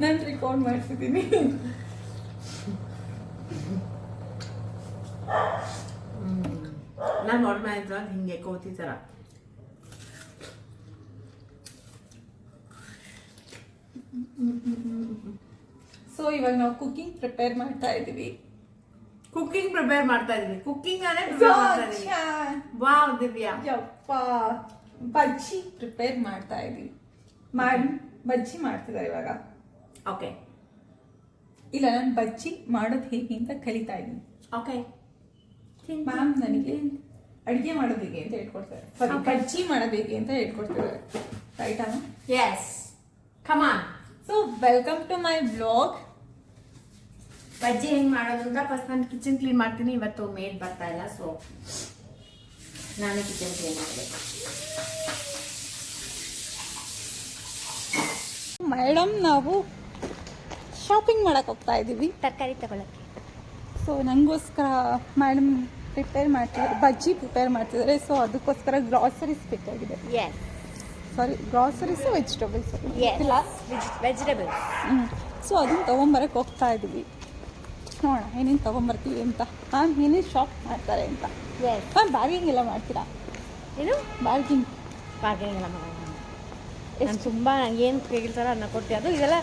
ನಾನು ರೆಕಾರ್ಡ್ ಮಾಡ್ತಿದ್ದೀನಿ ನಾನು ಆರ್ಡರ್ ಮಾಡಿದ್ರ ಹಿಂಗೆ ಕೋತಿ ಥರ ಸೊ ಇವಾಗ ನಾವು ಕುಕಿಂಗ್ ಪ್ರಿಪೇರ್ ಮಾಡ್ತಾ ಇದ್ದೀವಿ. ಕುಕ್ಕಿಂಗ್ ಪ್ರಿಪೇರ್ ಮಾಡ್ತಾ ಇದೀವಿ ಕುಕ್ಕಿಂಗ್ ಇದೀವಿ ಚಾ- ವಾವ್ ದಿವ್ಯಾ. ಯಪ್ಪ. ಬಜ್ಜಿ ಪ್ರಿಪೇರ್ ಮಾಡ್ತಾ ಇದ್ದೀವಿ. ಮಾಡಿ ಬಜ್ಜಿ ಮಾಡ್ತಿದ್ದಾರೆ ಇವಾಗ. ಓಕೆ ಇಲ್ಲ ನಾನು ಬಜ್ಜಿ ಮಾಡೋದು ಹೇಗೆ ಅಂತ ಕಲಿತಾ ಇದ್ದೀನಿ. ಓಕೆ ಮ್ಯಾಮ್ ನನಗೆ ಅಡುಗೆ ಮಾಡೋದು ಹೇಗೆ ಅಂತ ಹೇಳ್ಕೊಡ್ತಾರೆ. ಸಾರಿ. ಬಜ್ಜಿ ಮಾಡೋದು ಹೇಗೆ ಅಂತ ಹೇಳ್ಕೊಡ್ತಾರೆ. ರೈಟ್ ಅಮ್ಮ yes come on so welcome to my blog bajji ಹೆಂಗೆ ಮಾಡೋದು ಅಂತ ಫಸ್ಟ್ ನಾನು ಕಿಚನ್ ಕ್ಲೀನ್ ಮಾಡ್ತೀನಿ. ಇವತ್ತು ಮೇಡ್ ಬರ್ತಾ ಇಲ್ಲ ಸೊ ನಾನು ಕಿಚನ್ ಕ್ಲೀನ್ ಮಾಡಬೇಕು. ಮೇಡಮ್ ನಾವು ಶಾಪಿಂಗ್ ಮಾಡಕ್ಕೆ ಹೋಗ್ತಾ ಇದ್ದೀವಿ ತರಕಾರಿ ತಗೊಳಕ್ಕೆ. ಸೊ ನನಗೋಸ್ಕರ ಮೇಡಮ್ ಪ್ರಿಪೇರ್ ಮಾಡ್ತಿದ್ದಾರೆ ಬಜ್ಜಿ ಪ್ರಿಪೇರ್ ಮಾಡ್ತಿದ್ದಾರೆ. ಸೊ ಅದಕ್ಕೋಸ್ಕರ ಗ್ರಾಸರೀಸ್ ಬೇಕಾಗಿದೆ yes sorry groceries vegetables vegetables ಹ್ಞೂ ಸೊ ಅದನ್ನು ತೊಗೊಂಬರಕ್ಕೆ ಹೋಗ್ತಾ ಇದ್ದೀವಿ ನೋಡೋಣ ಏನೇನು ತೊಗೊಂಬರ್ತೀವಿ ಅಂತ. ಮ್ಯಾಮ್ ಏನೇನು ಶಾಪ್ ಮಾಡ್ತಾರೆ ಅಂತ. ಮ್ಯಾಮ್ ಬಾರ್ಗಿಂಗ್ ಎಲ್ಲ ಮಾಡ್ತೀರಾ? ಏನು? ಬಾರ್ಗಿಂಗ್ ಬಾರ್ಗಿಂಗ್ ಎಲ್ಲ ಮಾಡೋಣ. ನಾನು ತುಂಬ ಏನು ಕೇಳ್ತಾರೋ ಅನ್ನ ಕೊಡ್ತೀವಿ ಅದು ಇದೆಲ್ಲ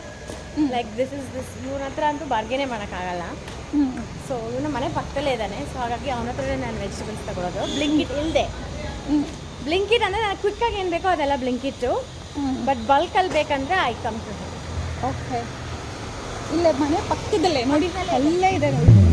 ಲೈಕ್ ದಿಸ್ ಇಸ್ ದಿಸ್ ಇವ್ರ ಹತ್ರ ಅಂತೂ ಬಾರ್ಗೇನೇ ಮಾಡೋಕ್ಕಾಗಲ್ಲ. ಸೊ ಇವನು ಮನೆ ಪಕ್ಕದಲ್ಲೇ ಇದ್ದಾನೆ. ಸೊ ಹಾಗಾಗಿ ಅವನ ಹತ್ರನೇ ನಾನು ವೆಜಿಟೇಬಲ್ಸ್ ತಗೊಳ್ಳೋದು ಬ್ಲಿಂಕಿಟ್ ಇಲ್ಲದೆ ಬ್ಲಿಂಕಿಟ್ ಅಂದರೆ ನಾನು ಕ್ವಿಕ್ಕಾಗಿ ಏನು ಬೇಕೋ ಅದೆಲ್ಲ ಬ್ಲಿಂಕಿಟ್ಟು ಬಟ್ ಬಲ್ಕಲ್ಲಿ ಬೇಕಂದರೆ ಐ ಕಮ್ ಟು ಓಕೆ ಇಲ್ಲೇ ಮನೆ ಪಕ್ಕದಲ್ಲೇ ನೋಡಿ. ಅಲ್ಲೇ ಇದೆ. ನೋಡಿ.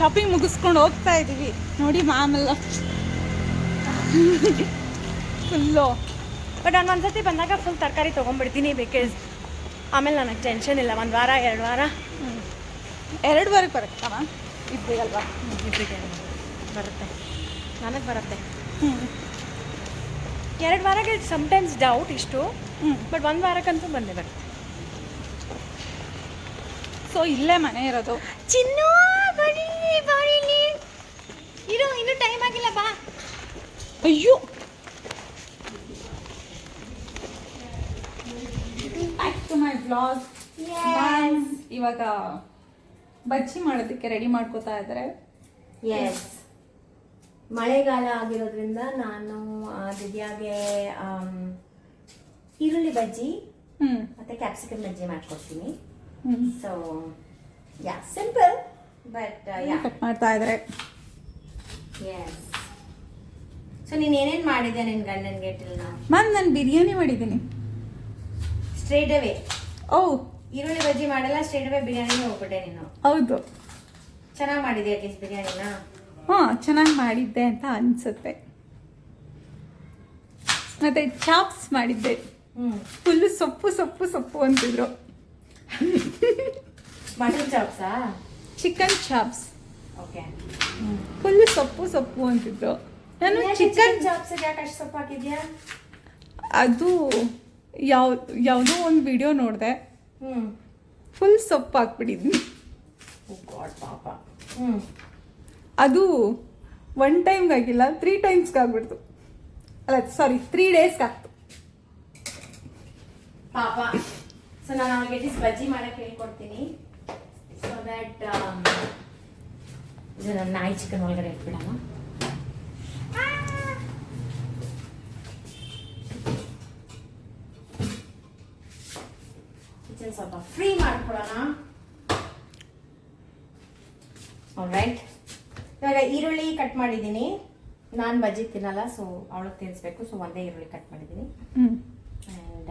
ಶಾಪಿಂಗ್ ಮುಗಿಸ್ಕೊಂಡು ಹೋಗ್ತಾ ಇದ್ದೀವಿ ನೋಡಿ ಮ್ಯಾಮ್ ಎಲ್ಲ. ಫುಲ್ಲು ಬಟ್ ನಾನು ಒಂದ್ಸತಿ ಬಂದಾಗ ಫುಲ್ ತರಕಾರಿ ತೊಗೊಂಡ್ಬಿಡ್ತೀನಿ ಬಿಕಾಸ್ ಆಮೇಲೆ ನನಗೆ ಟೆನ್ಷನ್ ಇಲ್ಲ. ಒಂದು ವಾರ ಎರಡು ವಾರ. ಎರಡುವರೆಗೆ ಬರುತ್ತಾ ಮ್ಯಾಮ್ ಇಬ್ಬರಿ ಅಲ್ವಾ? ಇಬ್ಬರಿಗೆ ಬರುತ್ತೆ. ನನಗೆ ಬರುತ್ತೆ. ಎರಡು ವಾರಕ್ಕೆ ಸಮ್ಟೈಮ್ಸ್ ಡೌಟ್ ಇಷ್ಟು. ಹ್ಞೂ ಬಟ್ ಒಂದು ವಾರಕ್ಕಂತೂ ಬಂದೇ ಬರುತ್ತೆ. ಸೊ ಇಲ್ಲೇ ಮನೆ ಇರೋದು. ಚಿನ್ನು ಇರು ಇನ್ನೂ ಟೈಮ್ ಆಗಿಲ್ಲ ಬಾ. ಅಯ್ಯೋ. ಬ್ಯಾಕ್ ಟು ಮೈ ಬ್ಲಾಗ್ ಇವಾಗ ಬಜ್ಜಿ ಮಾಡೋದಕ್ಕೆ ರೆಡಿ ಮಾಡ್ಕೋತಾ ಇದ್ದಾರೆ. ಎಸ್ ಮಳೆಗಾಲ ಆಗಿರೋದ್ರಿಂದ ನಾನು ದಿವ್ಯಾಗೆ ಈರುಳ್ಳಿ ಬಜ್ಜಿ ಮತ್ತೆ ಕ್ಯಾಪ್ಸಿಕಮ್ ಬಜ್ಜಿ ಮಾಡ್ಕೊಡ್ತೀನಿ. So yeah simple but yeah cut ಮಾಡ್ತಾ ಇದ್ದಾರೆ ಎಸ್ ಸೊ ನೀನು ಏನೇನ್ ಮಾಡಿದೆ ನಿನ್ನ ಗಂಡನಿಗೆ ಟಿಲ್ ನಾವು ಮ್ಯಾಮ್ ನಾನು ಬಿರಿಯಾನಿ ಮಾಡಿದ್ದೀನಿ. ಸ್ಟ್ರೇಟ್ ಅವೇ ಓ ಈರುಳ್ಳಿ ಬಜ್ಜಿ ಮಾಡಲ್ಲ ಸ್ಟ್ರೇಟ್ ಅವೇ ಬಿರಿಯಾನಿಗೆ ಹೋಗ್ಬಿಟ್ಟೆ ನೀನು. ಹೌದು. ಚೆನ್ನಾಗಿ ಮಾಡಿದೆ ಅಟ್ಲೀಸ್ಟ್ ಬಿರಿಯಾನಿನ? ಹಾಂ ಚೆನ್ನಾಗಿ ಮಾಡಿದ್ದೆ ಅಂತ ಅನಿಸುತ್ತೆ. ಮತ್ತೆ ಚಾಪ್ಸ್ ಮಾಡಿದ್ದೆ. ಫುಲ್ಲು ಸೊಪ್ಪು ಸೊಪ್ಪು ಸೊಪ್ಪು ಅಂತಿದ್ರು. ಮಟನ್ ಚಾಪ್ಸಾ? ಚಿಕನ್ ಚಾಪ್ಸ್ ಫುಲ್ ಸೊಪ್ಪು ಸೊಪ್ಪು ಅಂತಿದ್ರು ನಾನು ಚಿಕನ್ ಚಾಪ್ಸ್ ಯಾಕೆ ಅಷ್ಟು ಸೊಪ್ಪು ಹಾಕಿದ್ಯಾ? ಅದು ಯಾವ ಯಾವುದೋ ಒಂದು ವಿಡಿಯೋ ನೋಡಿದೆ. ಫುಲ್ ಸೊಪ್ಪು ಹಾಕ್ಬಿಟ್ಟಿದ್ವಿ ಅದು ಒನ್ ಟೈಮ್ಗೆ ಆಗಿಲ್ಲ ತ್ರೀ ಟೈಮ್ಸ್ಗೆ ಆಗ್ಬಿಡ್ತು. ಅಲ್ಲ ಸಾರಿ ತ್ರೀ ಡೇಸ್ಗೆ ಆಗ್ತು. ಪಾಪ. ಸೊ ನಾನು ಅವ್ರಿಗೆ ಬಜ್ಜಿ ಮಾಡಕ್ಕೆ ಹೇಳ್ಕೊಡ್ತೀನಿ. ಸೊ ದಟ್ ಇದು ನನ್ನ ನಾಯಿ ಚಿಕನ್ ಒಳಗಡೆ ಇಟ್ಬಿಡಮ್ಮ ಕಿಚನ್ ಸ್ವಲ್ಪ ಫ್ರೀ ಮಾಡ್ಕೊಡೋಣ. ರೈಟ್ ಇವಾಗ ಈರುಳ್ಳಿ ಕಟ್ ಮಾಡಿದ್ದೀನಿ. ನಾನು ಬಜ್ಜಿ ತಿನ್ನಲ್ಲ ಸೊ ಅವಳಿಗೆ ತಿನ್ನಿಸ್ಬೇಕು ಸೊ ಒಂದೇ ಈರುಳ್ಳಿ ಕಟ್ ಮಾಡಿದ್ದೀನಿ. ಆ್ಯಂಡ್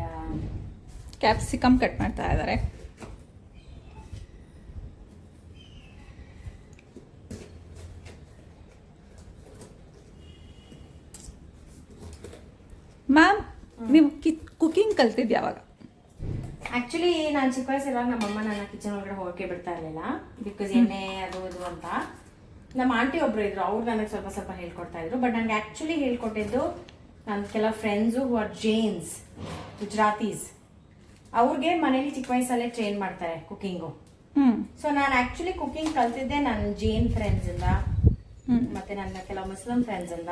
ಕ್ಯಾಪ್ಸಿಕಮ್ ಕಟ್ ಮಾಡ್ತಾ ಇದ್ದಾರೆ ಮ್ಯಾಮ್ ನೀವು ಕುಕಿಂಗ್ ಕಲ್ತಿದ್ದು ಯಾವಾಗ? ಆ್ಯಕ್ಚುಲಿ ನಾನು ಚಿಕ್ಕ ವಯಸ್ಸಿರುವಾಗ ನಮ್ಮಮ್ಮ ನನ್ನ ಕಿಚನ್ ಒಳಗಡೆ ಹೋಗಕ್ಕೆ ಬಿಡ್ತಾ ಇರಲಿಲ್ಲ. ಬಿಕಾಸ್ ಎಣ್ಣೆ ಅದು ಇದು ಅಂತ. ನಮ್ಮ ಆಂಟಿ ಒಬ್ರು ಇದ್ರು ಅವ್ರು ನನಗೆ ಸ್ವಲ್ಪ ಸ್ವಲ್ಪ ಹೇಳ್ಕೊಡ್ತಾ ಇದ್ರು. ಬಟ್ ನನಗೆ ಆಕ್ಚುಲಿ ಹೇಳ್ಕೊಟ್ಟಿದ್ದು ನನ್ನ ಕೆಲವು friends who are Jains Gujaratis ಅವ್ರಿಗೆ ಮನೇಲಿ ಚಿಕ್ಕ ವಯಸ್ಸಲ್ಲೇ ಟ್ರೈನ್ ಮಾಡ್ತಾರೆ ಕುಕಿಂಗು ಸೊ ನಾನು ಆಕ್ಚುಲಿ ಕುಕಿಂಗ್ ಕಲ್ತಿದ್ದೆ ನನ್ನ ಜೇನ್ ಫ್ರೆಂಡ್ಸಿಂದ ಇಂದ. ಮತ್ತೆ ನನ್ನ ಕೆಲವು ಮುಸ್ಲಿಂ ಫ್ರೆಂಡ್ಸಿಂದ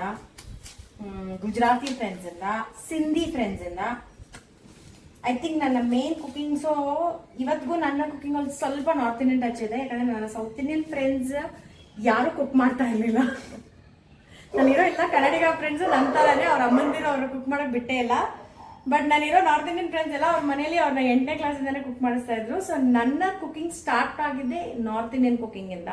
ಗುಜರಾತಿ ಫ್ರೆಂಡ್ಸ್ ಇಂದ, ಸಿಂಧಿ ಫ್ರೆಂಡ್ಸ್ ಇಂದ. ಐ ಥಿಂಕ್ ನನ್ನ ಮೇನ್ ಕುಕಿಂಗ್ಸು ಇವತ್ತಿಗೂ ನನ್ನ ಕುಕಿಂಗ್ ಅಲ್ಲಿ ಸ್ವಲ್ಪ ನಾರ್ತ್ ಇಂಡಿಯನ್ ಟಚ್ ಇದೆ, ಯಾಕಂದ್ರೆ ನನ್ನ ಸೌತ್ ಇಂಡಿಯನ್ ಫ್ರೆಂಡ್ಸ್ ಯಾರು ಕುಕ್ ಮಾಡ್ತಾ ಇರಲಿಲ್ಲ. ನಾನಿರೋ ಎಲ್ಲ ಕನ್ನಡಿಗ ಫ್ರೆಂಡ್ಸ್ ನನ್ನ ಥರನೇ ಅವ್ರ ಅಮ್ಮಂದಿರೋ ಅವ್ರು ಕುಕ್ ಮಾಡೋಕೆ ಬಿಟ್ಟೇ ಇಲ್ಲ. ಬಟ್ ನಾನಿರೋ ನಾರ್ತ್ ಇಂಡಿಯನ್ ಫ್ರೆಂಡ್ಸ್ ಎಲ್ಲ ಅವ್ರ ಮನೇಲಿ ಅವ್ರನ್ನ ಎಂಟನೇ ಕ್ಲಾಸಿಂದಲೇ ಕುಕ್ ಮಾಡಿಸ್ತಾ ಇದ್ರು. ಸೊ ನನ್ನ ಕುಕಿಂಗ್ ಸ್ಟಾರ್ಟ್ ಆಗಿದ್ದೆ ನಾರ್ತ್ ಇಂಡಿಯನ್ ಕುಕಿಂಗ್ ಇಂದ.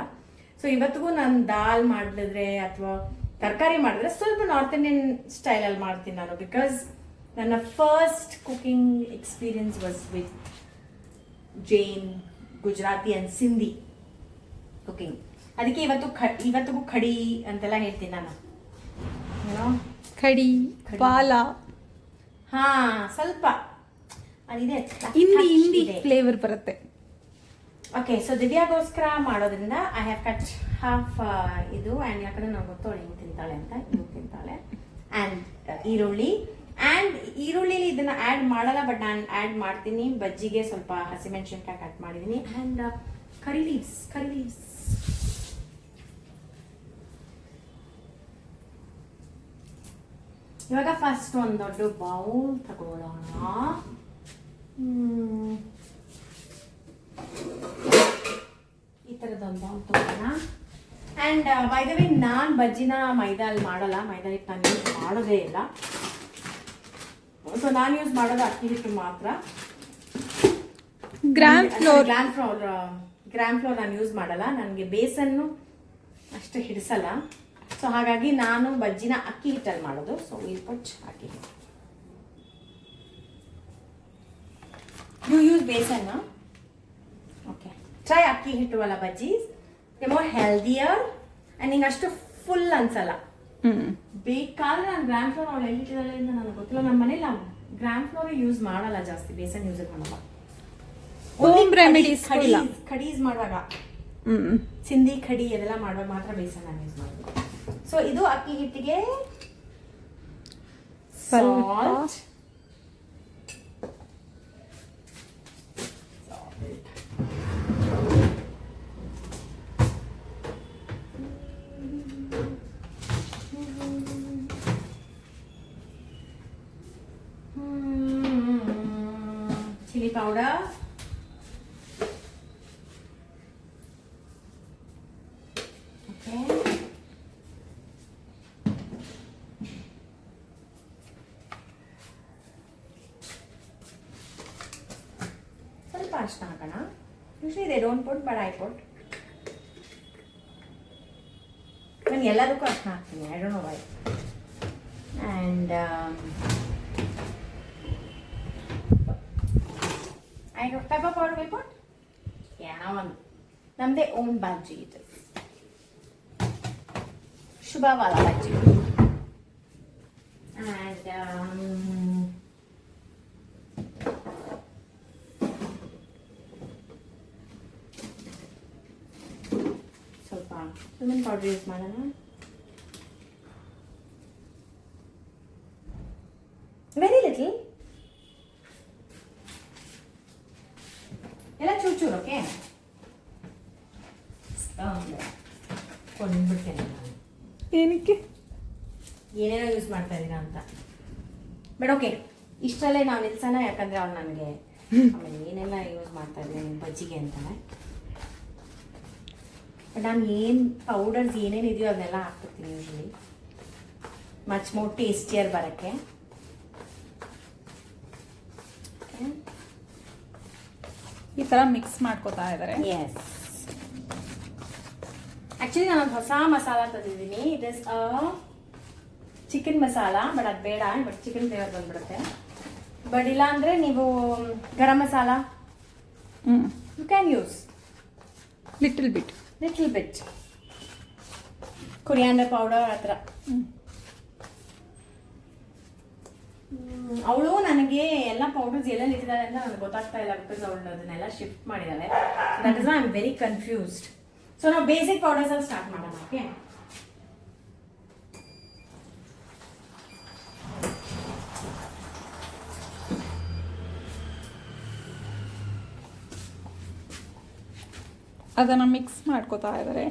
ಸೊ ಇವತ್ತಿಗೂ ನಾನು ದಾಲ್ ಮಾಡಿದ್ರೆ ಅಥವಾ ತರಕಾರಿ ಮಾಡಿದ್ರೆ ಸ್ವಲ್ಪ ನಾರ್ತ್ ಇಂಡಿಯನ್ ಸ್ಟೈಲಲ್ಲಿ ಮಾಡ್ತೀನಿ ನಾನು ಬಿಕಾಸ್ ನನ್ನ first cooking experience was with Jain Gujarati and Sindhi cooking ಅದಕ್ಕೆ ಇವತ್ತು ಖ ಇವತ್ತಿಗೂ ಖಡಿ ಅಂತೆಲ್ಲ ಹೇಳ್ತೀನಿ ನಾನು. ಖಡಿ ಕಡಿ. ಪಾಲ. ಹಾ ಸ್ವಲ್ಪ. ಅದಿದೆ ಹಿಂದಿ ಹಿಂದಿ ಫ್ಲೇವರ್ ಬರುತ್ತೆ. ಓಕೆ ಸೊ ದಿವ್ಯಾಗೋಸ್ಕರ ಮಾಡೋದ್ರಿಂದ ಐ ಹ್ಯಾವ್ ಕಟ್ ಹಾಫ್ ಇದು ಆ್ಯಂಡ್ ಯಾಕಂದ್ರೆ ನಾವು ಗೊತ್ತೋಳಿ ತಿಂತಾಳೆ ಅಂತ ಹಿಂಗೆ ತಿಂತಾಳೆ. ಆ್ಯಂಡ್ ಈರುಳ್ಳಿ. ಆ್ಯಂಡ್ ಈರುಳ್ಳಿಲಿ ಇದನ್ನ ಆ್ಯಡ್ ಮಾಡಲ್ಲ ಬಟ್ ನಾನು ಆ್ಯಡ್ ಮಾಡ್ತೀನಿ. ಬಜ್ಜಿಗೆ ಸ್ವಲ್ಪ ಹಸಿಮೆಣಸಿನ್ಕಾಯಿ ಕಟ್ ಮಾಡಿದ್ದೀನಿ and curry leaves curry leaves ಇವಾಗ ಫಸ್ಟ್ ಒಂದು ದೊಡ್ಡ ಬೌಲ್ ತಗೊಳ್ಳೋಣ ಈ ಥರದೊಂದು ಬೌಲ್ ತಗೊಳ್ಳೋಣ ಆ್ಯಂಡ್ ಬೈ ದ ವೇ ನಾನು ಬಜ್ಜಿನ ಮೈದಲ್ಲಿ ಮಾಡಲ್ಲ. ಮೈದಾ ಹಿಟ್ಟು ನಾನು ಯೂಸ್ ಮಾಡೋದೇ ಇಲ್ಲ. ಸೊ ನಾನು ಯೂಸ್ ಮಾಡೋದು ಅಕ್ಕಿ ಹಿಟ್ಟು ಮಾತ್ರ. Gram flour gram flour gram flour ನಾನು ಯೂಸ್ ಮಾಡಲ್ಲ. ನನಗೆ ಬೇಸನ್ನು ಅಷ್ಟು ಹಿಡಿಸಲ್ಲ. ಸೊ ಹಾಗಾಗಿ ನಾನು ಬಜ್ಜಿನ ಅಕ್ಕಿ ಹಿಟ್ಟಲ್ಲಿ ಮಾಡೋದು. ಸೊ ವಿಲ್ ಪುಟ್ ಅಕ್ಕಿ ಹಿಟ್ಟು. ಯು ಯೂಸ್ ಬೇಸನ್ನ? ಓಕೆ ಟ್ರೈ ಅಕ್ಕಿ ಹಿಟ್ಟು ಅಲ್ಲ ಬಜ್ಜಿ. ಮೋರ್ ಹೆಲ್ದಿಯರ್ ಆ್ಯಂಡ್ ನಿಂಗೆ ಅಷ್ಟು ಫುಲ್ ಅನ್ಸಲ್ಲ. ಬೇಕಾದ್ರೆ ನಾನು ಗ್ರಾಮ್ ಫ್ಲೋರ್ ಅವಳು ಎಲ್ಲಿಟ್ಟಿದ್ದಾಳೆ ಅಂತ ನನಗೆ ಗೊತ್ತಿಲ್ಲ. ನಮ್ಮ ಮನೇಲಿ ನಾವು ಗ್ರಾಮ್ ಫ್ಲೋರ್ ಯೂಸ್ ಮಾಡಲ್ಲ ಜಾಸ್ತಿ ಬೇಸನ್ ಯೂಸ್ ಮಾಡಲ್ಲ. ಹೋಮ್ ರೆಮಿಡೀಸ್ ಕಡಿ ಕಡೀಸ್ ಮಾಡುವಾಗ. ಸಿಂಧಿ ಕಡಿ ಅದೆಲ್ಲ ಮಾಡುವಾಗ ಮಾತ್ರ ಬೇಸನ್ ಯೂಸ್ ಮಾಡೋದು ಸೊ ಇದು ಅಕ್ಕಿ ಹಿಟ್ಟಿಗೆ ಸ್ವಲ್ಪ salt. Chili powder. Okay. ಸ್ವಲ್ಪ ಅರ್ಶಿನ ಹಾಕೋಣ usually they don't put but I put ನಾನು ಎಲ್ಲದಕ್ಕೂ ಅರ್ಶಿನ ಹಾಕ್ತೀನಿ I don't know why And um, pepper powder we put? Yeah, one. ನಮ್ಮದೇ ಓನ್ ಬಜ್ಜಿ ಇದು ಶುಭವಾದ ಬಜ್ಜಿ ಆ್ಯಂಡ್ ಸ್ವಲ್ಪ ಲೆಮನ್ ಪೌಡರ್ ಯೂಸ್ ಮಾಡೋಣ ವೆರಿ ಲಿಟಲ್ ಎಲ್ಲ ಚೂರು ಚೂರು ಓಕೆ ಕೊಂಡ್ಬಿಡ್ತೇನೆ ನಾನು. ಏನಕ್ಕೆ? ಏನೇನೋ ಯೂಸ್ ಮಾಡ್ತಾ ಇದ್ದೀರಾ ಅಂತ. ಬಟ್ ಓಕೆ ಇಷ್ಟರಲ್ಲೇ ನಾವು ನಿಲ್ಸೋಣ ಯಾಕಂದ್ರೆ ಅವ್ರು ನನಗೆ ಆಮೇಲೆ ಏನೆಲ್ಲ ಯೂಸ್ ಮಾಡ್ತಾ ಇದ್ದೀನಿ ಬಜ್ಜಿಗೆ ಅಂತಾನೆ. ಬಟ್ ನಾನು ಏನು ಪೌಡರ್ಸ್ ಏನೇನು ಇದೆಯೋ ಅದನ್ನೆಲ್ಲ ಹಾಕ್ಬಿಡ್ತೀನಿ ಯೂಶ್ವಲಿ ಮಚ್ ಮೋರ್ ಟೇಸ್ಟಿಯರ್ ಬರೋಕ್ಕೆ. ಈ ಥರ ಮಿಕ್ಸ್ ಮಾಡ್ಕೋತಾ ಇದ್ದಾರೆ ಎಸ್ ಆ್ಯಕ್ಚುಲಿ ನಾನು ಹೊಸ ಮಸಾಲ ತಂದಿದ್ದೀನಿ. It is chicken masala but ಅದು ಬೇಡ ಬಟ್ ಚಿಕನ್ ಫ್ಲೇವರ್ ಬಂದ್ಬಿಡುತ್ತೆ. ಬಟ್ ಇಲ್ಲ ಅಂದರೆ ನೀವು garam masala you can use little bit little bit coriander powder ಆ ಥರ. ಅವಳು ನನಗೆ ಎಲ್ಲ ಪೌಡರ್ಸ್ ಎಲ್ಲ ಇಟ್ಟಿದ್ದಾರೆ ಅಂತ ನನಗೆ ಗೊತ್ತಾಗ್ತಾ ಇಲ್ಲ ಬಿಕಾಸ್ ಅವಳು ಅದನ್ನೆಲ್ಲ ಶಿಫ್ಟ್ ಮಾಡಿದ್ದಾಳೆ. That is I am very confused so ನಾವು ಬೇಸಿಕ್ ಪೌಡರ್ಸ್ ಅಲ್ಲಿ ಸ್ಟಾರ್ಟ್ ಮಾಡೋಣ ಓಕೆ ಅದನ್ನು ಮಿಕ್ಸ್ ಮಾಡ್ಕೋತಾ ಇದ್ದಾರೆ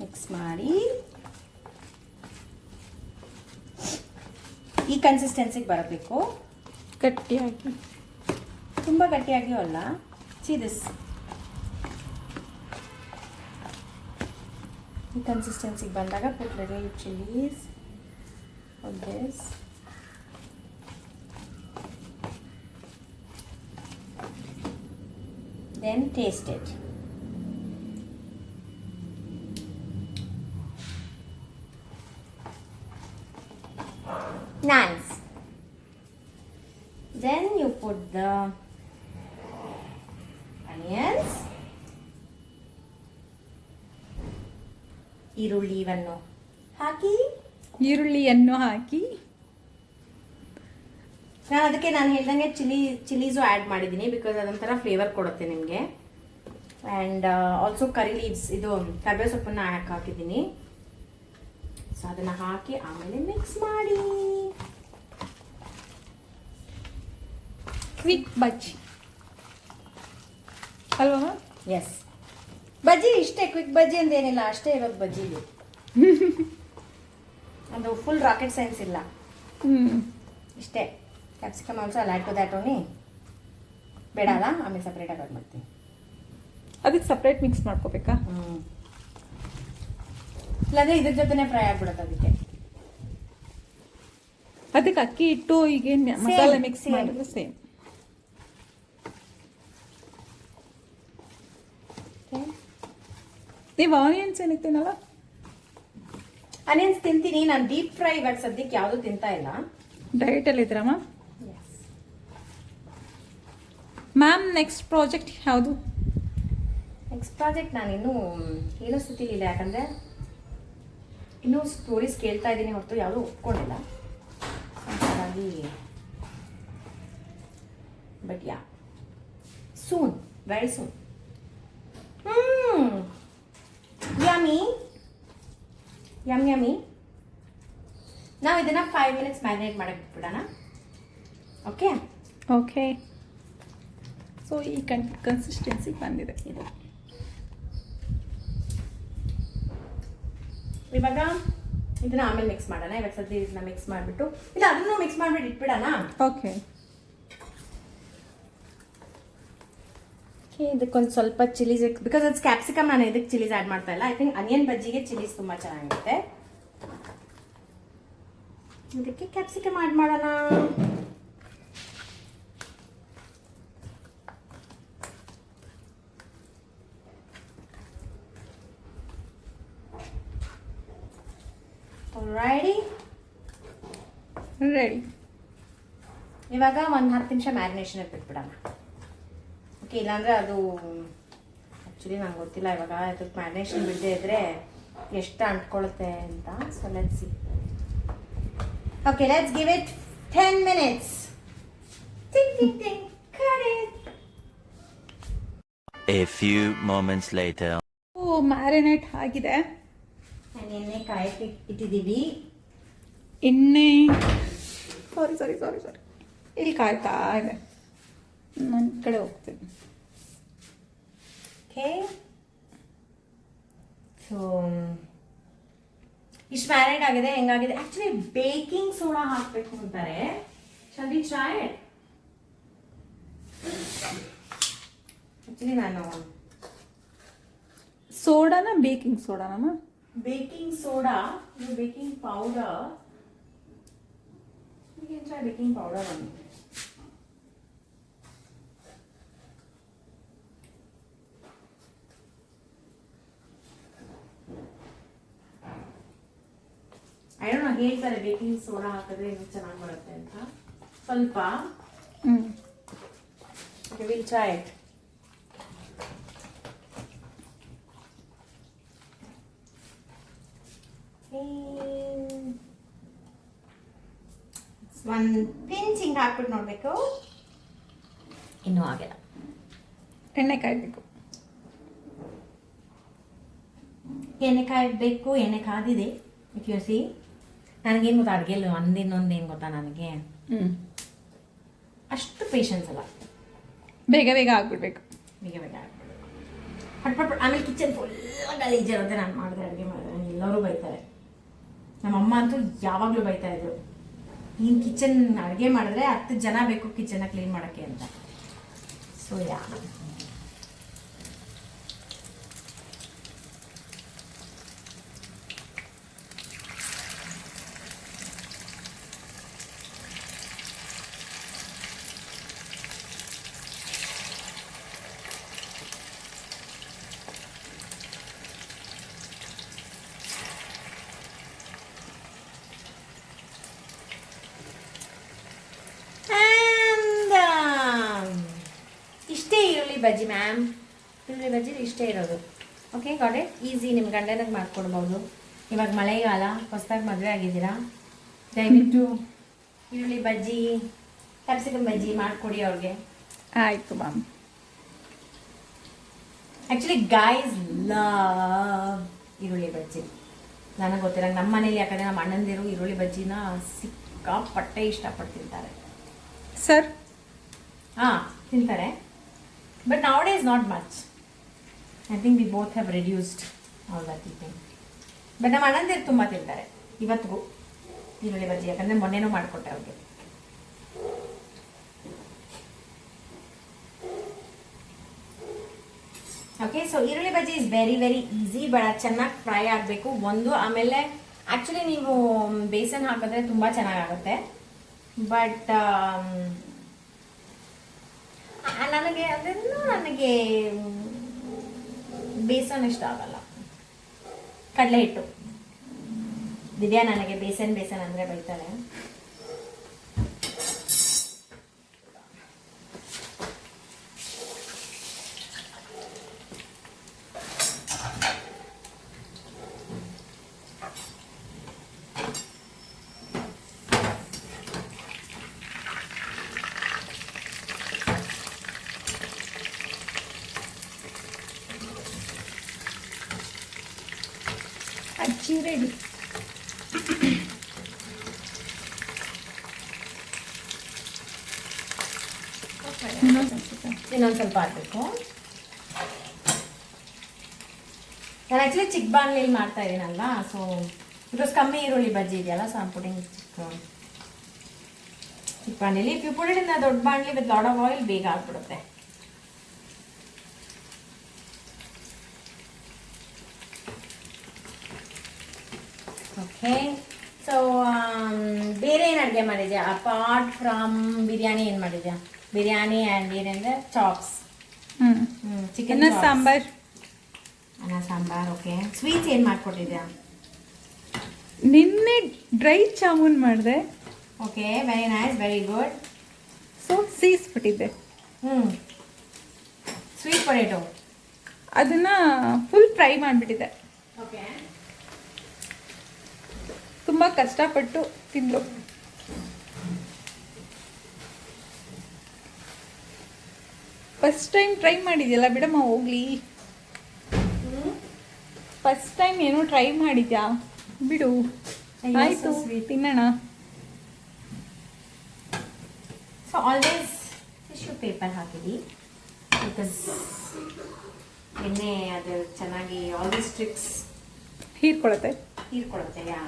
ಮಿಕ್ಸ್ ಮಾಡಿ. ಈ ಕನ್ಸಿಸ್ಟೆನ್ಸಿಗೆ ಬರಬೇಕು. ಗಟ್ಟಿಯಾಗಿ. ತುಂಬ ಗಟ್ಟಿಯಾಗಿಯೂ ಅಲ್ಲ. ಸಿ ದಿಸ್ ಈ ಕನ್ಸಿಸ್ಟೆನ್ಸಿಗೆ ಬಂದಾಗ put little chillies this then taste it Nice. Then you put the onions. ಈರುಳ್ಳಿವನ್ನು ಹಾಕಿ ಈರುಳ್ಳಿಯನ್ನು ಹಾಕಿ ನಾನು ಅದಕ್ಕೆ ನಾನು ಹೇಳ್ದಂಗೆ ಚಿಲ್ಲಿ ಚಿಲ್ಲೀಸು ಆ್ಯಡ್ ಮಾಡಿದ್ದೀನಿ ಬಿಕಾಸ್ ಅದೊಂಥರ ಫ್ಲೇವರ್ ಕೊಡುತ್ತೆ ನಿಮಗೆ ಆ್ಯಂಡ್ ಆಲ್ಸೋ ಕರಿ ಲೀವ್ಸ್ ಇದು ಕರ್ಬೇವು ಸೊಪ್ಪನ್ನು ಹಾಕಿ ಹಾಕಿದ್ದೀನಿ ಸೊ ಅದನ್ನು ಹಾಕಿ ಆಮೇಲೆ ಮಿಕ್ಸ್ ಮಾಡಿ. ಕ್ವಿಕ್ ಬಜ್ಜಿ. ಅಲ್ವಾ ಎಸ್ ಬಜ್ಜಿ ಇಷ್ಟೇ ಕ್ವಿಕ್ ಬಜ್ಜಿ ಅಂತ ಏನಿಲ್ಲ ಅಷ್ಟೇ ಇರೋದು ಬಜ್ಜಿ ಅದು ಫುಲ್ ರಾಕೆಟ್ ಸೈನ್ಸ್ ಇಲ್ಲ. ಇಷ್ಟೇ. ಕ್ಯಾಪ್ಸಿಕಮ್ ಆಲ್ಸೋ ಅಲ್ಲ ಟು ದ್ಯಾಟ್ ಓನಿ ಬೇಡ ಅಲ್ಲ? ಆಮೇಲೆ ಸಪ್ರೇಟಾಗಿ ಆಡ್ ಮಾಡ್ತೀನಿ. ಅದಕ್ಕೆ ಸಪ್ರೇಟ್ ಮಿಕ್ಸ್ ಮಾಡ್ಕೋಬೇಕಾ? ಹ್ಞೂ ಇಲ್ಲಾಂದ್ರೆ ಇದ್ರ ಜೊತೆನೆ ಫ್ರೈ ಆಗ್ಬಿಡುತ್ತೆ ಅದಕ್ಕೆ. ಅದಕ್ಕೆ ಅಕ್ಕಿ ಇಟ್ಟು ಈಗ ಮಸಾಲೆ ಮಿಕ್ಸ್. ಮಾಡಿದ್ರೆ ಸೇಮ್ ನೀವು ಆನಿಯನ್ಸ್ ಏನಕ್ಕೆ ತಿನ್ನಲ್ಲ ಅನಿಯನ್ಸ್ ತಿಂತೀನಿ ನಾನು ಡೀಪ್ ಫ್ರೈ ಇವಾಗ ಸದ್ಯಕ್ಕೆ ಯಾವುದು ತಿಂತಾ ಇಲ್ಲ. ಡಯಟಲ್ಲಿ ಇದ್ರಮ್ಮ ಮ್ಯಾಮ್ ನೆಕ್ಸ್ಟ್ ಪ್ರಾಜೆಕ್ಟ್ ಯಾವುದು? ನೆಕ್ಸ್ಟ್ ಪ್ರಾಜೆಕ್ಟ್ ನಾನು ಇನ್ನೂ ಏನೋ ಸ್ಥಿತಿಲಿಲ್ಲ ಯಾಕಂದರೆ ಇನ್ನೂ ಸ್ಟೋರೀಸ್ ಕೇಳ್ತಾ ಇದ್ದೀನಿ ಹೊರತು ಯಾವುದೂ ಒಪ್ಕೊಂಡಿಲ್ಲ. ಹಾಗಾಗಿ but yeah soon very soon yummy yum yummy ನಾವು ಇದನ್ನ ಫೈವ್ ಮಿನಿಟ್ಸ್ ಮ್ಯಾರಿನೇಟ್ ಮಾಡಕ್ಕೆ ಬಿಟ್ಬಿಡೋಣ. ಓಕೆ ಓಕೆ ಸೊ ಈ ಕನ್ ಕನ್ಸಿಸ್ಟೆನ್ಸಿ ಬಂದಿದೆ. ಇದು. ಇವಾಗ ಇದನ್ನ ಆಮೇಲೆ ಮಿಕ್ಸ್ ಮಾಡೋಣ. ಇವಾಗ ಸದ್ಯ ಇದನ್ನ ಮಿಕ್ಸ್ ಮಾಡಿಬಿಟ್ಟು. ಇಲ್ಲ ಅದನ್ನು ಮಿಕ್ಸ್ ಮಾಡಿಬಿಟ್ಟು ಇಟ್ಬಿಡೋಣ? ಓಕೆ ಓಕೆ ಇದಕ್ಕೊಂದು ಸ್ವಲ್ಪ ಚಿಲೀಸ್ ಬಿಕಾಸ್ ಇಟ್ಸ್ ಕ್ಯಾಪ್ಸಿಕಮ್ ನಾನು ಇದಕ್ಕೆ ಚಿಲೀಸ್ ಆ್ಯಡ್ ಮಾಡ್ತಾ ಇಲ್ಲ. ಐ ಥಿಂಕ್ ಅನಿಯನ್ ಬಜ್ಜಿಗೆ ಚಿಲೀಸ್ ತುಂಬ ಚೆನ್ನಾಗಿರುತ್ತೆ. ಇದಕ್ಕೆ ಕ್ಯಾಪ್ಸಿಕಮ್ ಆ್ಯಡ್ ಮಾಡೋಣ ರೆಡಿ ರೆಡಿ ಇವಾಗ ಒಂದು ಹತ್ತು ನಿಮಿಷ ಮ್ಯಾರಿನೇಷನ್ ಬಿಟ್ಬಿಡೋಣ ಓಕೆ ಇಲ್ಲಾಂದರೆ ಅದು ಆ್ಯಕ್ಚುಲಿ ನಂಗೆ ಗೊತ್ತಿಲ್ಲ ಇವಾಗ ಅದಕ್ಕೆ ಮ್ಯಾರಿನೇಷನ್ ಬಿಡದೆ ಇದ್ದರೆ ಎಷ್ಟು ಅಂಟ್ಕೊಳುತ್ತೆ ಅಂತ. So let's see okay let's give it ten minutes ting ting ting correct A few moments later. Oh marinate ಆಗಿದೆ. ಎಣ್ಣೆ ಕಾಯಕ್ಕೆ ಇಟ್ಟಿದ್ದೀವಿ. ಎಣ್ಣೆ. ಸಾರಿ ಸಾರಿ ಸಾರಿ ಸಾರಿ ಇಲ್ಲಿ ಕಾಯ್ತಾ ಇದೆ. ನನ್ನ ಕಡೆ ಹೋಗ್ತೀನಿ. ಓಕೆ ಸೊ ಇಷ್ಟು ಮ್ಯಾರಿನೇಟ್ ಆಗಿದೆ ಹೆಂಗಾಗಿದೆ? ಆ್ಯಕ್ಚುಲಿ ಬೇಕಿಂಗ್ ಸೋಡಾ ಹಾಕಬೇಕು ಅಂತಾರೆ. ಶಾಲ್ ಟ್ರೈ ಇಟ್ ಆ್ಯಕ್ಚುಲಿ ನಾನು ಸೋಡಾನ baking ಸೋಡಾನ baking soda baking powder try baking powder ಒಂದು ಐ ಡೋಂಟ್ ನೋ ಹೇಳ್ತಾರೆ ಬೇಕಿಂಗ್ ಸೋಡಾ ಹಾಕಿದ್ರೆ ಇನ್ನೂ ಚೆನ್ನಾಗಿ ಬರುತ್ತೆ ಅಂತ ಸ್ವಲ್ಪ. ಹ್ಞೂ Okay, we'll try it. ಒಂದು ಪಿಂಚ್ ಹಿಂಗೆ ಹಾಕ್ಬಿಟ್ಟು ನೋಡಬೇಕು. ಇನ್ನೂ ಆಗಿಲ್ಲ. ಎಣ್ಣೆ ಕಾಯಬೇಕು. ಎಣ್ಣೆ ಕಾಯಬೇಕು ಎಣ್ಣೆ ಕಾದಿದೆ. ಇಫ್ ಯು ಸಿ ನನಗೇನು ಗೊತ್ತಾ ಅಡುಗೆಲ್ಲ ಒಂದಿನ್ನೊಂದು ಏನು ಗೊತ್ತಾ ನನಗೆ? ಹ್ಞೂ ಅಷ್ಟು ಪೇಷನ್ಸ್ ಅಲ್ಲ. ಬೇಗ ಬೇಗ ಆಗ್ಬಿಡ್ಬೇಕು. ಬೇಗ ಬೇಗ ಆಗ್ಬಿಡ್ಬೇಕು. ಪಟ್ ಪಟ್ ಪಟ್ ಆಮೇಲೆ ಕಿಚನ್ ಫುಲ್ ಗಲೀಜಿರುತ್ತೆ ನಾನು ಮಾಡಿದ್ರೆ ಅಡುಗೆ ಮಾಡಿದ್ರೆ ಎಲ್ಲರೂ ಬೈತಾರೆ. ನಮ್ಮಮ್ಮ ಅಂತೂ ಯಾವಾಗಲೂ ಬೈತಾ ಇದ್ರು. ನೀನು ಕಿಚನ್ ಅಡುಗೆ ಮಾಡಿದ್ರೆ ಹತ್ತು ಜನ ಬೇಕು ಕಿಚನ್ನ ಕ್ಲೀನ್ ಮಾಡೋಕ್ಕೆ ಅಂತ. ಸೊ ಯಾ And, um, ಇಷ್ಟೇ ಈರುಳ್ಳಿ ಬಜ್ಜಿ ಮ್ಯಾಮ್ ಈರುಳ್ಳಿ ಬಜ್ಜಿ ಇಷ್ಟೇ ಇರೋದು. ಓಕೆ ಗಾಡೆ ಈಸಿ ನಿಮ್ಮ ಗಂಡನಿಗೆ ಮಾಡ್ಕೊಡ್ಬೋದು. ಇವಾಗ ಮಳೆಗಾಲ ಹೊಸದಾಗಿ ಮದುವೆ ಆಗಿದ್ದೀರಾ? ದಯವಿಟ್ಟು ಈರುಳ್ಳಿ ಬಜ್ಜಿ ಕ್ಯಾಪ್ಸಿಕಮ್ ಬಜ್ಜಿ ಮಾಡಿಕೊಡಿ ಅವ್ರಿಗೆ. ಆಯಿತು ಮ್ಯಾಮ್ ಆ್ಯಕ್ಚುಲಿ ಗಾಯ್ಸ್ ಲವ್ ಈರುಳ್ಳಿ ಬಜ್ಜಿ. ನನಗೆ ಗೊತ್ತಿರಂಗೆ ನಮ್ಮ ಮನೇಲಿ ಯಾಕಂದರೆ ನಮ್ಮ ಅಣ್ಣಂದಿರು ಈರುಳ್ಳಿ ಬಜ್ಜಿನ ಸಿಕ್ಕಾಪಟ್ಟೆ ಇಷ್ಟಪಟ್ಟು ತಿಂತಾರೆ. ಸರ್? ಹಾಂ ತಿಂತಾರೆ. But nowadays, not much I think we both have reduced all that eating but ನಮ್ಮ ಅಣ್ಣಂದಿರು ತುಂಬ ತಿಂತಾರೆ. ಇವತ್ತಿಗೂ ಈರುಳ್ಳಿ ಬಜ್ಜಿ ಯಾಕಂದರೆ ಮೊನ್ನೆನೂ ಮಾಡಿಕೊಟ್ಟೆ ಅವ್ರಿಗೆ. ಓಕೆ ಸೊ ಈರುಳ್ಳಿ bajji is very very easy but ಚೆನ್ನಾಗಿ ಫ್ರೈ ಆಗಬೇಕು. ಒಂದು, ಆಮೇಲೆ ಆ್ಯಕ್ಚುಲಿ ನೀವು ಬೇಸನ್ ಹಾಕಿದ್ರೆ ತುಂಬ ಚೆನ್ನಾಗಾಗುತ್ತೆ. ಬಟ್ ನನಗೆ ಅದನ್ನು ನನಗೆ ಬೇಸನ್ ಇಷ್ಟ ಆಗಲ್ಲ. ಕಡಲೆ ಹಿಟ್ಟು ದಿವ್ಯಾ ನನಗೆ ಬೇಸನ್ ಬೇಸನ್ ಅಂದರೆ ಬೈತಾರೆ ರೆಡಿ ಇನ್ನೊಂದು ಸ್ವಲ್ಪ ಹಾಕಬೇಕು. ನಾನು ಆ್ಯಕ್ಚುಲಿ ಚಿಕ್ಕ ಬಾಣಲಿಲಿ ಮಾಡ್ತಾ ಇದ್ದೀನಲ್ವಾ ಸೊ ಬಿಕಾಸ್ ಕಮ್ಮಿ ಈರುಳ್ಳಿ ಬಜ್ಜಿ ಇದೆಯಲ್ಲ ಸೊ ಆಮ್ ಪುಟಿಂಗ್ ಚಿಕ್ಕ ಚಿಕ್ಕ ಬಾಣಲಿಲಿ ಇಫ್ ಯು ಪುಟ್ ದೊಡ್ಡ ಬಾಣಲಿ ವಿತ್ ಲಾಡ್ ಆಫ್ ಆಯಿಲ್ ಬೇಗ ಆಗ್ಬಿಡುತ್ತೆ. ಓಕೆ ಸೊ um, ಬೇರೆ ಏನು ಅಡುಗೆ ಮಾಡಿದ್ಯಾ? ಅಪಾರ್ಟ್ ಫ್ರಮ್ ಬಿರಿಯಾನಿ ಏನು ಮಾಡಿದ್ಯಾ? ಬಿರಿಯಾನಿ ಆ್ಯಂಡ್ ಏನಂದ್ರೆ ಚಾಪ್ಸ್ ಹ್ಞೂ ಚಿಕನ್ ಸಾಂಬಾರ್. ಅನ್ನ ಸಾಂಬಾರ್ ಓಕೆ ಸ್ವೀಟ್ಸ್ ಏನು ಮಾಡಿಕೊಟ್ಟಿದ್ಯಾ? ನಿನ್ನೆ ಡ್ರೈ ಜಾಮೂನ್ ಮಾಡಿದೆ. Okay very nice very good so ಸೀಸ್ಬಿಟ್ಟಿದ್ದೆ. ಹ್ಞೂ ಸ್ವೀಟ್ ಪೊಟೇಟೊ ಅದನ್ನ ಫುಲ್ ಫ್ರೈ ಮಾಡಿಬಿಟ್ಟಿದ್ದೆ. ಓಕೆ ತುಂಬ ಕಷ್ಟಪಟ್ಟು ತಿಂದಳು ಫಸ್ಟ್ ಟೈಮ್ ಟ್ರೈ ಮಾಡಿದ್ಯಲ್ಲ ಬಿಡಮ್ಮ ಹೋಗ್ಲಿ. ಫಸ್ಟ್ ಟೈಮ್ ಏನೋ ಟ್ರೈ ಮಾಡಿದ್ಯಾ? ಬಿಡು. ಆಯ್ತು ತಿನ್ನೋಣ. ಸೊ ಆಲ್ವೇಸ್ ಟಿಶ್ಯೂ ಪೇಪರ್ ಹಾಕಿಡಿ ಬಿಕಾಸ್ ಎಣ್ಣೆ ಅದು ಚೆನ್ನಾಗಿ ಆಲ್ವೇಸ್ ಟ್ರಿಕ್ಸ್ ಹೀರ್ಕೊಳತ್ತೆ. ಹೀರ್ಕೊಳತ್ತೆ yeah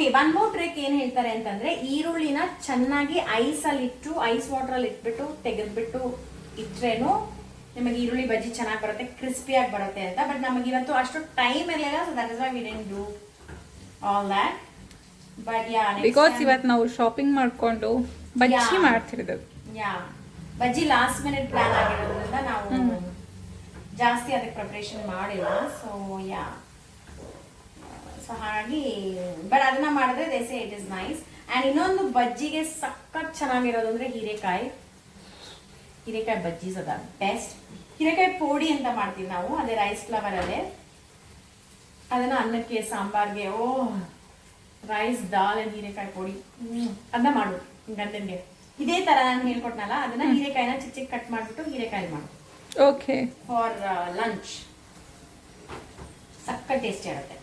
okay one more trick ಏನ್ ಹೇಳ್ತಾರೆ ಅಂತಂದ್ರೆ ಈರುಳ್ಳಿನ ಚೆನ್ನಾಗಿ ಐಸ್ ಅಲ್ಲಿ ಇಟ್ಟು ಐಸ್ ವಾಟರ್ ಅಲ್ಲಿ ಇಟ್ಬಿಟ್ಟು ತೆಗೆದ್ಬಿಟ್ಟು ಇಟ್ರೇನು ನಿಮಗೆ ಈರುಳ್ಳಿ ಬಜ್ಜಿ ಚೆನ್ನಾಗಿ ಬರುತ್ತೆ ಕ್ರಿಸ್ಪಿಯಾಗಿ ಬರುತ್ತೆ ಅಂತ. ಬಟ್ ನಮಗೆ ಇವತ್ತು ಅಷ್ಟು ಟೈಮ್ ಇರಲಿಲ್ಲ so that is why we didn't do all that but yeah because ಇವತ್ತು ನಾವು ಶಾಪಿಂಗ್ ಮಾಡ್ಕೊಂಡು ಬಜ್ಜಿ. ಮಾಡ್ತಿರೋದು. Yeah bajji last minute plan ಆಗಿರೋದ್ರಿಂದ ನಾವು. ಜಾಸ್ತಿ ಅದಕ್ಕೆ ಪ್ರಿಪ್ರೇಷನ್ ಮಾಡಿಲ್ಲ ಸೊ ಯಾ ಸೊ ಹಾಗಾಗಿ ಬಟ್ ಅದನ್ನ ಮಾಡಿದ್ರೆ ದೇಸೆ ಇಟ್ ಇಸ್ ನೈಸ್ ಅಂಡ್ ಇನ್ನೊಂದು ಬಜ್ಜಿಗೆ ಸಖತ್ ಚೆನ್ನಾಗಿರೋದು ಅಂದ್ರೆ ಹೀರೆಕಾಯಿ. ಹೀರೆಕಾಯಿ ಬಜ್ಜಿ ಅದ ಬೆಸ್ಟ್ ಹೀರೆಕಾಯಿ ಪೋಡಿ ಅಂತ ಮಾಡ್ತೀವಿ ನಾವು ಅದೇ ರೈಸ್ ಫ್ಲವರ್ ಅಲ್ಲೇ. ಅದನ್ನ ಅನ್ನಕ್ಕೆ ಸಾಂಬಾರ್ಗೆ ಓ ರೈಸ್ ದಾಲ್ ಅಂಡ್ ಹೀರೆಕಾಯಿ ಪೋಡಿ. ಅದನ್ನ ಮಾಡು ಗಂಡನಿಗೆ. ಇದೇ ತರ ನಾನು ಹೇಳ್ಕೊಟ್ನಲ್ಲ ಅದನ್ನ ಹೀರೆಕಾಯಿನ ಚಿಕ್ಕ ಚಿಕ್ಕ ಕಟ್ ಮಾಡ್ಬಿಟ್ಟು ಹೀರೆಕಾಯಿ ಮಾಡು. ಓಕೆ ಫಾರ್ ಲಂಚ್ ಸಕ್ಕ ಟೇಸ್ಟಿ ಇರುತ್ತೆ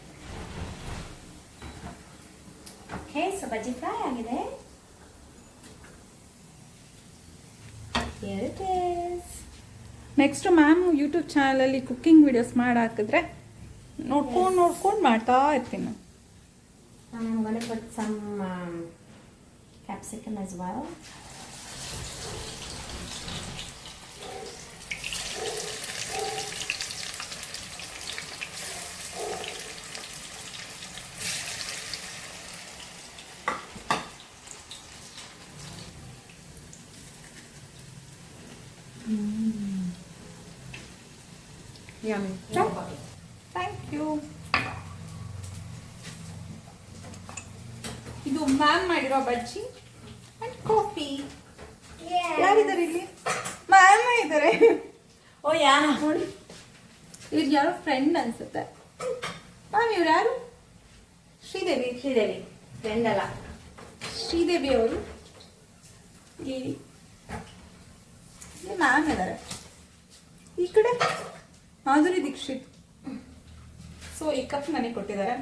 ಓಕೆ ಸೊ ಬಜ್ಜಿ ಫ್ರೈ ಆಗಿದೆ Here it is. Next ma'am YouTube ಚಾನಲಲ್ಲಿ ಕುಕ್ಕಿಂಗ್ ವಿಡಿಯೋಸ್ ಮಾಡಿ ಹಾಕಿದ್ರೆ ನೋಡ್ಕೊಂಡು ನೋಡ್ಕೊಂಡು ಮಾಡ್ತಾ ಇರ್ತೀನಿ I'm going to put some um, capsicum as well. Yummy. Thank you ಇದು ಮ್ಯಾಮ್ ಮಾಡಿರೋ ಬಜ್ಜಿ ಅಂಡ್ ಕಾಫಿ ಯಾರಿದ್ದಾರೆ ಇಲ್ಲಿ? ಮ್ಯಾಮ್ ಇದ್ದಾರೆ ಓ ಯಾ. ನೋಡಿ. ಇವ್ರು ಯಾರೋ ಫ್ರೆಂಡ್ ಅನ್ಸುತ್ತೆ. ಮ್ಯಾಮ್ ಇವ್ರು ಯಾರು? ಶ್ರೀದೇವಿ. ಶ್ರೀದೇವಿ. ಫ್ರೆಂಡ್ ಅಲ್ಲ. ಶ್ರೀದೇವಿ ಅವರು. ಇಲ್ಲಿ ಮ್ಯಾಮ್ ಇದ್ದಾರೆ. ಈ ಕಡೆ. ಮಾಧುರಿ ದೀಕ್ಷಿತ್. ಸೊ ಈ ಕಪ್ ನನಗೆ ಕೊಟ್ಟಿದ್ದಾರೆ.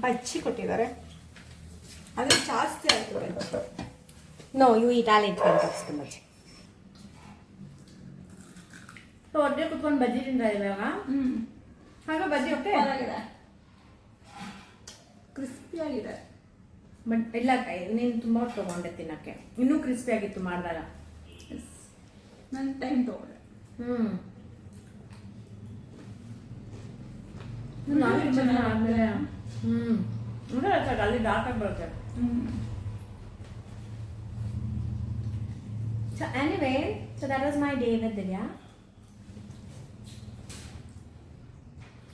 ಬಜ್ಜಿ ಕೊಟ್ಟಿದ್ದಾರೆ. ಅದು ಜಾಸ್ತಿ ಆಯ್ತು ನೋ ಯು ಈ ಟ್ಯಾಲೆಂಟ್ ಮಚ್ ಸೊ ಹೊಟ್ಟೆ ಕುತ್ಕೊಂಡು ಬಜ್ಜಿ ಇವಾಗ? ಹ್ಮ್. ಹಾಗ ಬಜ್ಜಿ ಓಕೆ ಚೆನ್ನಾಗಿದೆ ಕ್ರಿಸ್ಪಿ ಆಗಿದೆ. ಬಟ್ ಇಲ್ಲ ನೀನು ತುಂಬ ತೊಗೊಂಡೆ ತಿನ್ನಕ್ಕೆ. ಇನ್ನೂ ಕ್ರಿಸ್ಪಿ ಆಗಿತ್ತು ಮಾಡಿದಾಗ. ನನ್ನ ಟೈಮ್ ತಗೊಂಡೆ. ಹ್ಮ್. ನಾಲ್ಕು ಜನ ಆದ್ಮೇಲೆ ಹ್ಮ್. ಅಂದ್ರೆ ಅದ್ರಾಗ ಅಲ್ಲಿ ಡಾರ್ಕ್ ಆಗಿ ಬರುತ್ತೆ. ಹ್ಮ್. So anyway so that was my day with Divya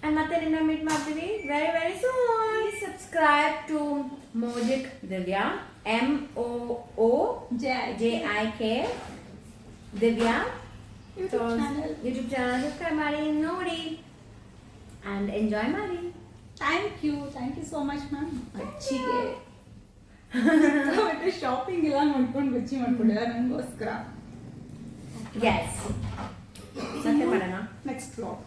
and ಮತ್ತೆ ನಿನ್ನ ಮೀಟ್ ಮಾಡ್ತೀವಿ very very soon subscribe to ಮೋಜಿಕ್ Divya M O O J J I K Divya YouTube channel. YouTube channel subscribe ಮಾಡಿ ನೋಡಿ. And enjoy ಮಾಡಿ thank you thank you so much ma'am ಅಚ್ಚಿಗೆ. ಮತ್ತೆ shopping ಎಲ್ಲ ಮಾಡ್ಕೊಂಡು ಬಜ್ಜಿ ಮಾಡ್ಕೊಂಡಿಲ್ಲ ನನಗೋಸ್ಕರ ಎಸ್ ಮತ್ತೆ ಮಾಡೋಣ? Next blog